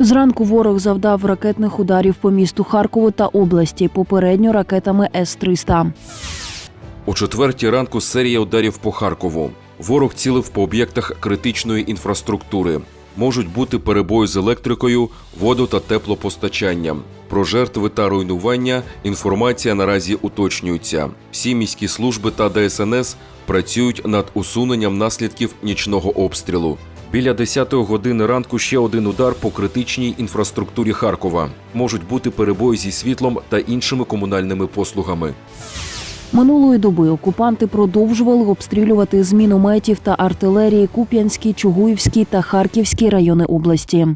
Зранку ворог завдав ракетних ударів по місту Харкову та області, попередньо ракетами С-300. О четвертій ранку серія ударів по Харкову. Ворог цілив по об'єктах критичної інфраструктури. Можуть бути перебої з електрикою, воду та теплопостачанням. Про жертви та руйнування інформація наразі уточнюється. Всі міські служби та ДСНС працюють над усуненням наслідків нічного обстрілу. Біля 10-ї години ранку ще один удар по критичній інфраструктурі Харкова. Можуть бути перебої зі світлом та іншими комунальними послугами. Минулої доби окупанти продовжували обстрілювати з мінометів та артилерії Куп'янський, Чугуївський та Харківський райони області.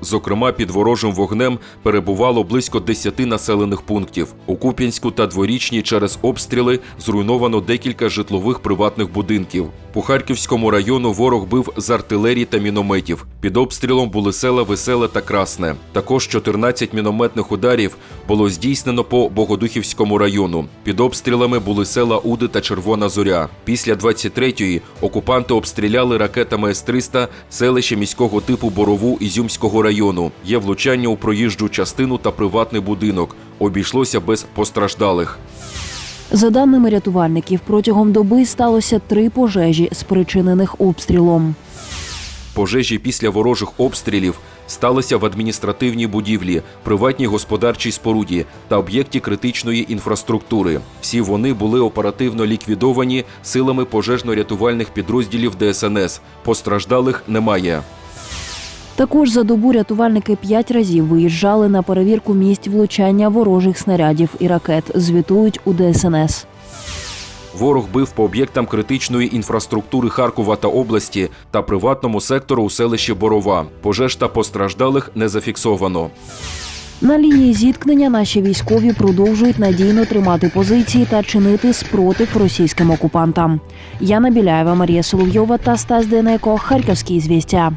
Зокрема, під ворожим вогнем перебувало близько 10 населених пунктів. У Куп'янську та Дворічній через обстріли зруйновано декілька житлових приватних будинків. По Харківському району ворог бив з артилерії та мінометів. Під обстрілом були села Веселе та Красне. Також 14 мінометних ударів було здійснено по Богодухівському району. Під обстрілами були села Уди та Червона Зоря. Після 23-ї окупанти обстріляли ракетами С-300 селище міського типу Борову Ізюмського району. Є влучання у проїжджу частину та приватний будинок. Обійшлося без постраждалих. За даними рятувальників, протягом доби сталося три пожежі, спричинених обстрілом. Пожежі після ворожих обстрілів сталися в адміністративній будівлі, приватній господарчій споруді та об'єкті критичної інфраструктури. Всі вони були оперативно ліквідовані силами пожежно-рятувальних підрозділів ДСНС. Постраждалих немає. Також за добу рятувальники п'ять разів виїжджали на перевірку місць влучання ворожих снарядів і ракет. Звітують у ДСНС. Ворог бив по об'єктам критичної інфраструктури Харкова та області та приватному сектору у селищі Борова. Пожеж та постраждалих не зафіксовано. На лінії зіткнення наші військові продовжують надійно тримати позиції та чинити спротив російським окупантам. Яна Біляєва, Марія Соловйова та Стас Денеко. Харківські звістя.